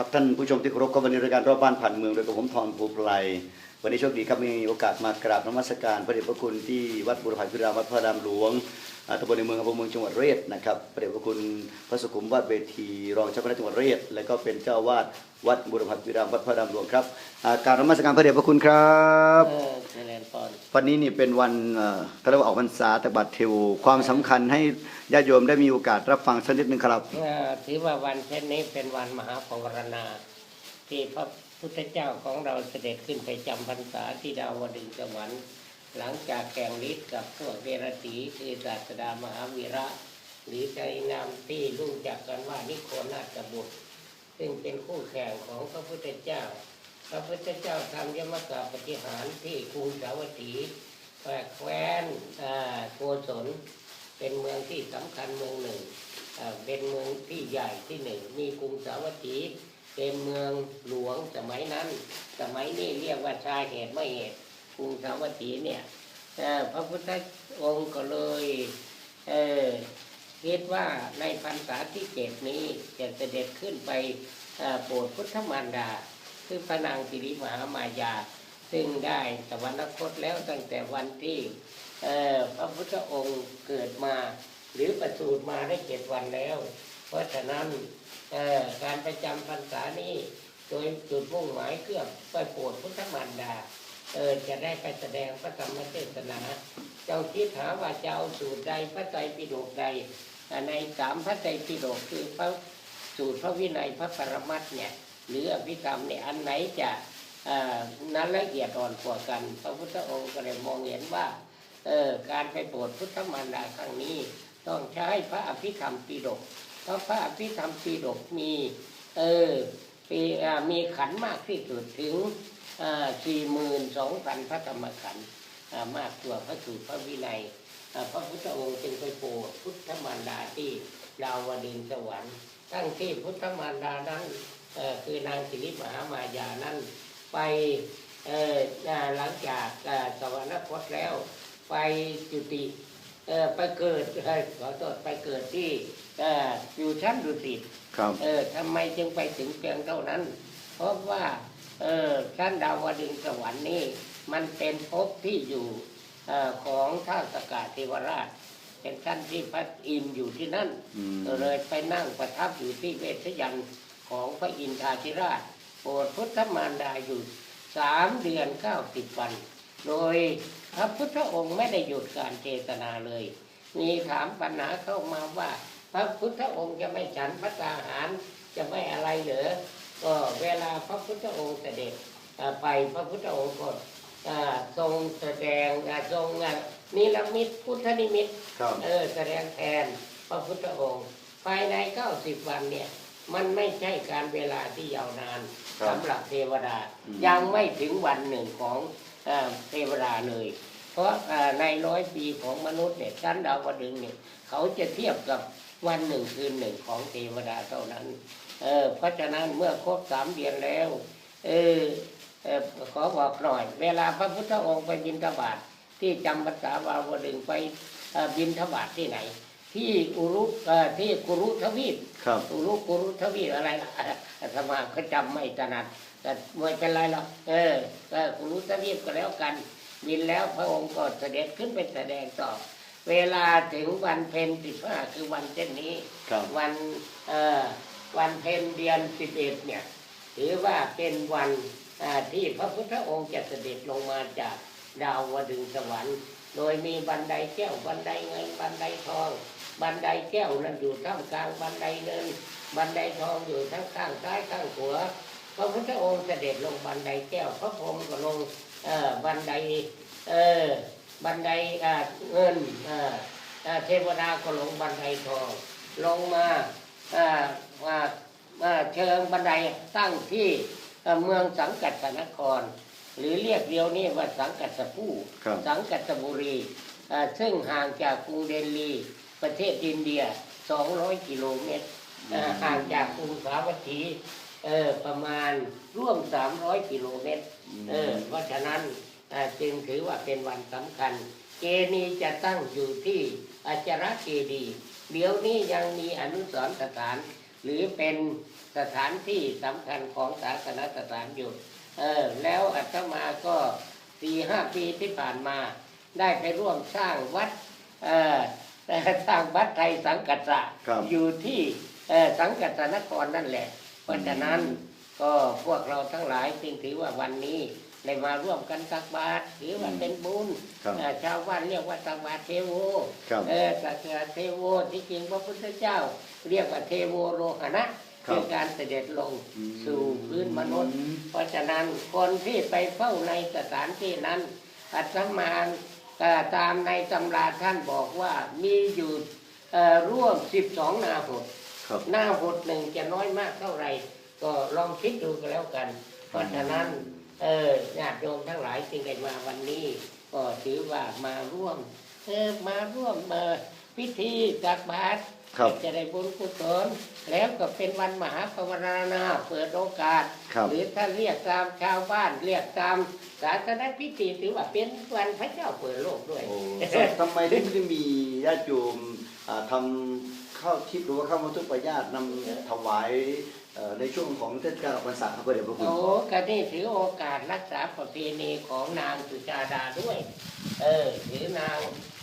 ครับท่านผู้ชมที่เคารพครับวันนี้รายการรอบบ้านผ่านเมืองโดยกับผมทอนภูไพรวันนี้โชคดีครับมีโอกาสมากราบนมัสการพระเดชพระคุณที่วัดบุรพาพิรามวัดพระรามหลวงอ่าตำบลในเมืองอำเภอเมืองจังหวัดเรศนะครับพระเดชพระคุณพระสุขุมวาดเวทีรองเจ้าคณะจังหวัดเรศและก็เป็นเจ้าวาดวัดบุรพาพิรามวัดพระรามหลวงครับอ่ารนมัสการพระเดชพระคุณครับ วันนี้นี่เป็นวันเอ่อเขาเรียกว่าออกพรรษาตบัดเทวความสำคัญให้ญาติโยมได้มีโอกาสรับฟังสักนิดหนึ่งครับถือว่าวันเช่นนี้เป็นวันมหาปวารณาที่พระพุทธเจ้าของเราเสด็จขึ้นไปจำพรรษาที่ดาวดึงสวรรค์หลังจากแก่งฤทธิ์กับพวกเดรธีคือศาสดามหาวีระหรือใจนามที่รู้จักกันว่านิโคนาถบุตร ซึ่งเป็นคู่แข่งของพระพุทธเจ้า พระพุทธเจ้าทำยมกาปฏิหารที่กรุงสาวัตถีแคว้นโกศลเป็นเมืองที่สำคัญเมืองหนึ่ง เป็นเมืองที่ใหญ่ที่หนึ่ง มีกรุงสาวัตถีเป็นเมืองหลวงสมัยนั้น สมัยนี้เรียกว่าชาเหตุไม่เหตุกรุงสาวัตถีเนี่ยพระพุทธองค์ก็เลยคิดว่าในพรรษาที่เจ็ดนี้จะเสด็จขึ้นไปโปรดพุทธมารดา คือพระนางสิริมหามายา ซึ่งได้สวรรคตแล้วตั้งแต่วันที่พระพุทธองค์เกิดมา หรือประสูติมาได้เจ็ดวันแล้ว เพราะฉะนั้นการประจำพรรษานี้โดยจุดมุ่งหมายเพื่อไปโปรดพุทธมารดาเออจะได้ไปแสดงพระธรรมเทศนา เจ้าคิดหาว่าจะเอาสูตรใดพระไตรปิฎกใด ในสามพระไตรปิฎกคือพระสูตรพระวินัยพระปรมัตถ์เนี่ย หรืออภิธรรมเนี่ยอันไหนจะนั้นละเอียดอ่อนกว่ากัน พระพุทธองค์ก็เลยมองเห็นว่าเออการไปโปรดพุทธมารดาครั้งนี้ ต้องใช้พระอภิธรรมปิฎกเพราะพระอภิธรรมปิฎกมีเออปีมีขันมากที่สุดถึงสี่หมื่นสองพันพระธรรมขันมากกว่าพระสูตรพระวินัยพระพุทธองค์จึงไปโปรดพุทธมารดาที่ดาวดึงส์สวรรค์ทั้งที่พุทธมารดานั้น คือนางสิริมหามายานั้นไปเอ่ออ่าหลังจากอ่าสวรรคตแล้ว ไปจุติเอ่อไปเกิดเอ่อขอโทษไปเกิดที่เอ่ออยู่ชั้นดุสิตครับเออทำไมจึงไปถึงเพียงเท่านั้น เพราะว่าเออชั้นดาวดึงส์สวรรค์นี่มันเป็นภพที่อยู่เออของท้าวสกาเทวราช เป็นชั้นที่พระอินทร์อยู่ที่นั่นอืมก็เลยไปนั่งประทับอยู่ที่เวชยันต์ ของพระอินทราธิราชโปรดพุทธมารดาอยู่สามเดือนเก้าสิบวัน โดยพระพุทธองค์ไม่ได้หยุดการเจตนาเลย มีถามปัญหาเข้ามาว่า พระพุทธองค์จะไม่ฉันพระตาหารจะไม่อะไรเหรอก็เวลาพระพุทธองค์เสด็จอ่าไปพระพุทธองค์ก็อ่าทรงแสดงอ่าทรงอ่านิรมิตพุทธนิมิตครับเออแสดงแทนพระพุทธองค์ ภายในเก้าสิบวันเนี่ย มันไม่ใช่การเวลาที่ยาวนานครับสำหรับเทวดาอืม ยังไม่ถึงวันหนึ่งของเอ่อเทวดาเลย เพราะเอ่อในร้อยปีของมนุษย์เนี่ยชั้นดาวดึงส์เนี่ยเขาจะเทียบกับวันหนึ่งคืนหนึ่งของเทวดาเท่านั้นเออเพราะฉะนั้นเมื่อครบสามเดือนแล้วเออเออขอบอกหน่อย เวลาพระพุทธองค์ไปบิณฑบาตที่จำภาษาวาวดึงส์ไปเอ่อบิณฑบาตที่ไหน ที่อุรุเอ่อที่กุรุทวีปครับอุรุกุรุทวีปอะไรล่ะอาตมาก็จำไม่ถนัดแต่ไม่เป็นไรหรอกเออก็กุรุทวีปก็แล้วกัน บินแล้วพระองค์ก็เสด็จขึ้นไปแสดงต่อ เวลาถึงวันเพ็ญสิบห้าคือวันเช่นนี้ครับวันเอ่อวันเพ็ญเดือนสิบเอ็ดเนี่ย ถือว่าเป็นวันอ่าที่พระพุทธองค์จะเสด็จลงมาจากดาวดึงส์สวรรค์ โดยมีบันไดแก้วบันไดเงินบันไดทอง บันไดแก้วนั้นอยู่ท่ามกลางบันไดเงิน บันไดทองอยู่ทั้งข้างซ้ายข้างขวาพระพุทธองค์เสด็จลงบันไดแก้ว พระพรหมก็ลงเอ่อบันไดเออบันไดอ่าเงินอ่าอ่าเทวดาก็ลงบันไดทอง ลงมาอ่าอ่าอ่าเชิงบันไดตั้งที่เอ่อเมืองสังกัดนคร หรือเรียกเดียวนี้ว่าสังกัดสผู้ครับสังกัดสบุรีอ่าซึ่งห่างจากกรุงเดลี ประเทศอินเดีย 200 กิโลเมตรอ่าห่างจากกรุงสาวัตถีเออประมาณร่วม 300 กิโลเมตรเออเพราะฉะนั้นอ่าจึงถือว่าเป็นวันสำคัญ เจนีย์จะตั้งอยู่ที่อาจารเจดีย์เดี๋ยวนี้ยังมีอนุสรณ์สถาน หรือเป็นสถานที่สำคัญของศาสนสถานอยู่เออแล้วอาตมาก็สี่ห้าปีที่ผ่านมา ได้ไปร่วมสร้างวัดเออ สร้างวัดไทยสังกัดสะครับอยู่ที่เอ่อสังกัดสนครนั่นแหละ เพราะฉะนั้นก็พวกเราทั้งหลายจึงถือว่าวันนี้ได้มาร่วมกันตักบาตรถือว่าเป็นบุญครับเอ่อชาวบ้านเรียกว่าตักบาตรเทโวครับเออตักบาตรเทโวที่จริงพระพุทธเจ้า เรียกว่าเทโวโลหะนะคือการเสด็จลงสู่พื้นมนุษย์ เพราะฉะนั้นคนที่ไปเฝ้าในสถานที่นั้นอาตมาเอ่อ ตามในตำราท่านบอกว่ามีอยู่เอ่อร่วม12นาหดครับหน้าหดหนึ่งจะน้อยมากเท่าไหร่ ก็ลองคิดดูกันแล้วกัน เพราะฉะนั้นเออญาติโยมทั้งหลายจึงได้มาวันนี้ ก็ถือว่ามาร่วมเออมาร่วมเอ่อพิธีตักบาตร ครับ จะได้บุญกุศลแล้วก็เป็นวันมหาภาวนาเปิดโอกาส ครับ หรือถ้าเรียกตามชาวบ้านเรียกตามศาสนพิธีถือว่าเป็นวันพระเจ้าเปิดโลกด้วย โอ้ทำไมถึงไม่ได้มีญาติโยมอ่าทำข้าวทิพย์หรือว่าข้าวมัทุปญาตินำถวายเอ่อในช่วงของเทศกาลออกพรรษาครับพระเดชพระคุณ โอ้ก็นี่ถือโอกาสรักษาประเพณีของนางสุชาดาด้วย เออถือนาง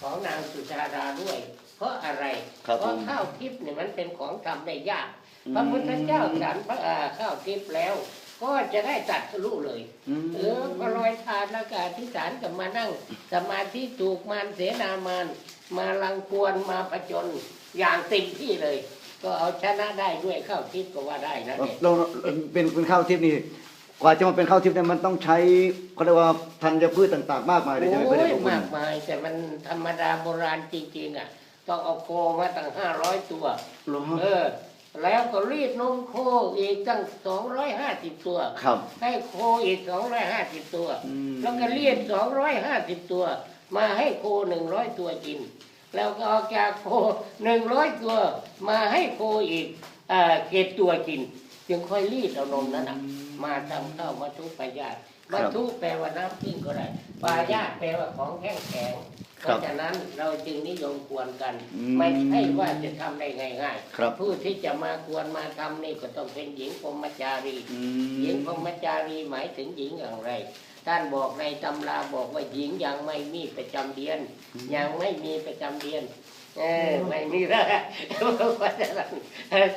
ของนางสุชาดาด้วย เพราะอะไรครับเพผราะมข้าวทิพย์เนี่ยมันเป็นของทำได้ยากอืมพระพุทธเจ้าฉันพระอ่าข้าวทิพย์แล้ว ก็จะได้ตัดทะลุเลยมเออก็ลอยทานอากาศที่ฐานกับมานั่ง สมาธิถูกมารเสนามารมาลังควรมาผจญอย่างเต็มที่เลย ก็เอาชนะได้ด้วยข้าวทิพย์ก็ว่าได้นะเนี่ยเราเป็นเป็นข้าวทิพย์นี่กว่าจะมาเป็นข้าวทิพย์เนี่ยมันต้องใช้เขาเรียกว่าธัญพืชต่าง ๆ มากมายเลยใช่ไหมพระโอ้เดชยพระคุณมากมายแต่มันธรรมดาโบราณจริงๆอะ ต้องเอาโคมาตั้งห้าร้อยตัวเหรอเออ แล้วก็รีดนมโคอีกตั้งสองร้อยห้าสิบตัว ครับ ให้โคอีกสองร้อยห้าสิบตัว อืม แล้วก็เรียกสองร้อยห้าสิบตัว มาให้โคหนึ่งร้อยตัวกิน แล้วก็เอาจากโคหนึ่งร้อยตัว มาให้โคอีกเอ่อเกตตัวกิน จึงค่อยรีดเอานมนั้นนะมาทำข้าวมาทุปายาตมาทุแปลว่าน้ำพึ่งก็ได้ปายาตแปลว่าของแข็งแข็ง เพราะฉะนั้นเราจึงนิยมควรกันไม่ใช่ว่าจะทำได้ง่ายครับๆผู้ที่จะมาควรมาทำนี่ก็ต้องเป็นหญิงพรหมจารี อืหญิงม พรหมจารีหมายถึงหญิงอย่างไร ท่านบอกในตำราบอกว่าหญิงยังไม่มีประจำเดือน ยังไม่มีประจำเดือน เออไม่มีแล้วเพราะฉะนั้น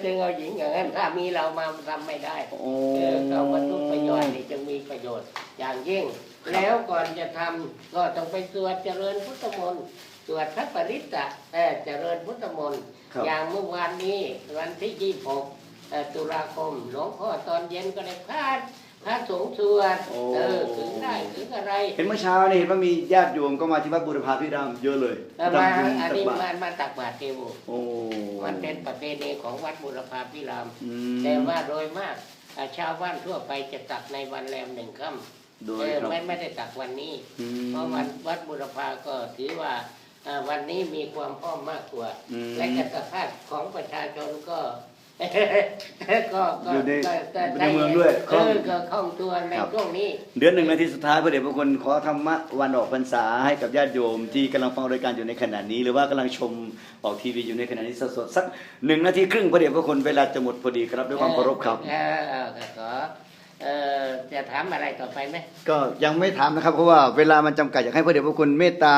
จึงเอาหญิงอย่างนั้นถ้ามีเรามาทำไม่ได้ โอ้ เออเราวัตถุประโยชน์นี่จึงมีประโยชน์ อย่างยิ่ง แล้วก่อนจะทำก็ต้องไปสวดเจริญพุทธมนต์สวดพระปริตตะเออเจริญพุทธมนต์ครับ อย่างเมื่อวานนี้วันที่26เอ่อตุลาคมหลวงพ่อตอนเย็นก็ได้พาดพระสงฆ์สวดโอ้ เออถึงได้ถึงอะไรเห็นเมื่อเช้านี่เห็นว่ามีญาติโยมก็มาที่วัดบุรพาพิรามเยอะเลยแต่มาทำบุญอันตักนี้บามาตรมาตักบาตรเทโวโอ้มันเป็นประเพณีของวัดบุรพาพิราม อืมแต่ว่าโดยมากอ่าชาวบ้านทั่วไปจะตักในวันแรมหนึ่งค่ โดำยเออครับ ไม่ไม่ได้ตักวันนี้ อืมเพราะวันวัดบุรพาก็ถือว่าอ่าวันนี้มีความพร้อมมากกว่า อืมและกสภาพของประชาชนก็ ก็ก็อยู่ในก็ก็ในเมืองด้วยคเอล่องอก็คล่องตัวในครับ ช่วงนี้ เดือนหนึ่งนาทีสุดท้ายพระเดชพระคุณขอธรรมะวันออกพรรษาให้กับญาติโยมที่กำลังฟังรายการอยู่ในขณะนี้ หรือว่ากำลังชมออกทีวีอยู่ในขณะนี้สดๆสักหนึ่งนาทีครึ่งพระเดชพระคุณเวลาจะหมดพอดีครับด้วยความเคารพครับ เออเออขอ เออจะถามอะไรต่อไปไหมก็ยังไม่ถามนะครับ เพราะว่าเวลามันจำกัดอยากให้พระเดชพระคุณเมตตา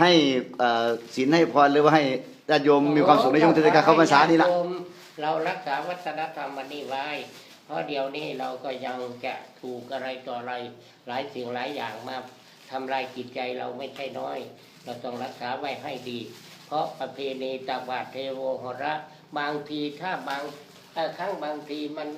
ให้เอ่อศีลให้พรหรือว่าให้ญาติโยมมีความสุขในช่วงเทศกาลเข้าพรรษานี่ละ โยมเรารักษาวัฒนธรรมอันนี้ไว้ เพราะเดี๋ยวนี้เราก็ยังจะถูกอะไรต่ออะไร หลายสิ่งหลายอย่างมาทำลายจิตใจเราไม่ใช่น้อย เราต้องรักษาไว้ให้ดี เพราะประเพณีตาบาตเทโวหระ บางทีถ้าบาง เอ่อครั้งบางทีมัน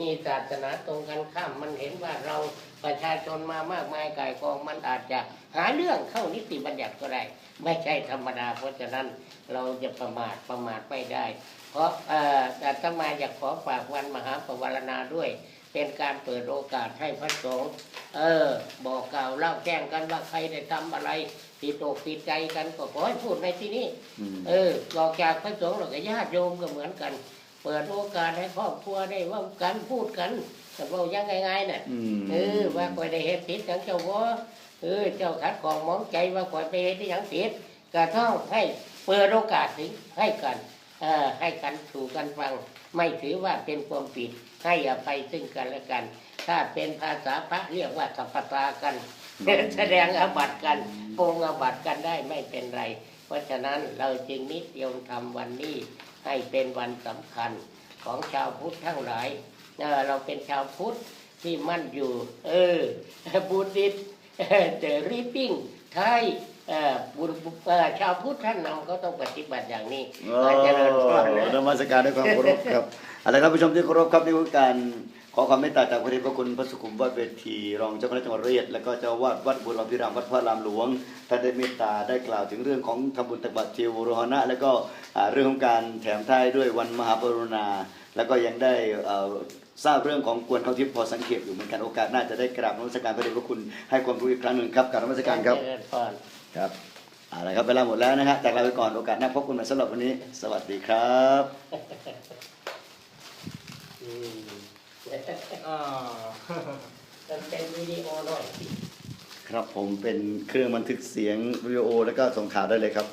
มีศาสนาตรงกันข้ามมันเห็นว่าเราประชาชนมามากมายกายกองมันอาจจะหาเรื่องเข้านิติบัญญัติก็ได้ไม่ใช่ธรรมดา เพราะฉะนั้นเราจะประมาทประมาทไม่ได้ เพราะเอ่ออาตมาอยากขอฝากวันมหาปวารณาด้วย เป็นการเปิดโอกาสให้พระสงฆ์เออ บอกกล่าวเล่าแจ้งกันว่าใครได้ทำอะไรผิดอกผิดใจกันก็ขอให้พูดในที่นี้อืมเออหลอกจากพระสงฆ์หลอกญาติโยมก็เหมือนกัน เปิดโอกาสให้ครอบครัวได้เว่ากันพูดกันแต่ว่ายังไงๆน่ะอืมเออว่าคอยได้เหตุผิดอย่างเจ้าว่าเออเจ้าขัดของมองใจว่าคอยไปเหตุที่อย่างผิดก็ต้องให้เปิดโอกาสถึงให้กันเออให้กันถูกกันฟัง ไม่ถือว่าเป็นความผิดให้อภัยซึ่งกันและกัน ถ้าเป็นภาษาพระเรียกว่าสัพพตากันแสดงอาบัติกันปรงอาบัติกันได้ไม่เป็นไร เพราะฉะนั้นเราจึงนิยมทำวันนี้ ให้เป็นวันสำคัญของชาวพุทธทั้งหลายเเราเป็นชาวพุทธที่มั่นอยู่ เออบูดิสเดรีปิ้งไทย บุญเอ่อชาวพุทธท่านนำก็ต้องปฏิบัติอย่างนี้โอ้อาจารย์พรนะนมัสการด้วยความเคารพครับอะไรครับผู้ชมที่เคารพครับนี่คือการขอความเมตตาจากพระเดชพระคุณพระสุขุมวัดเวที รองเจ้าคณะจังหวัดร้อยเอ็ดและก็เจ้าอาวาดวัดบุรพิรามวัดพระรามหลวงท่านได้เมตตาได้กล่าวถึงเรื่องของทำบุญตักบาตรเทวโรหณะ แล้วก็อ่าเรื่องของการแถมท้ายด้วยวันมหากรุณา แล้วก็ยังได้เอ่อทราบเรื่องของกวนเขาทิพย์พอสังเกตอยู่เหมือนกันโอกาสหน้าจะได้กราบนมัสการพระเดชพระคุณให้ความรู้อีกครั้งหนึ่งครับกราบนมัสการครับเจริญพร ครับเอาละครับเวลาหมดแล้วนะฮะจากลาไปก่อนโอกาสหน้าพบกันใหม่สำหรับวันนี้ สวัสดีครับเป็นวิดีโอหน่อยครับผมเป็นเครื่องบันทึกเสียงวิดีโอแล้วก็ส่งข่าวได้เลยครับ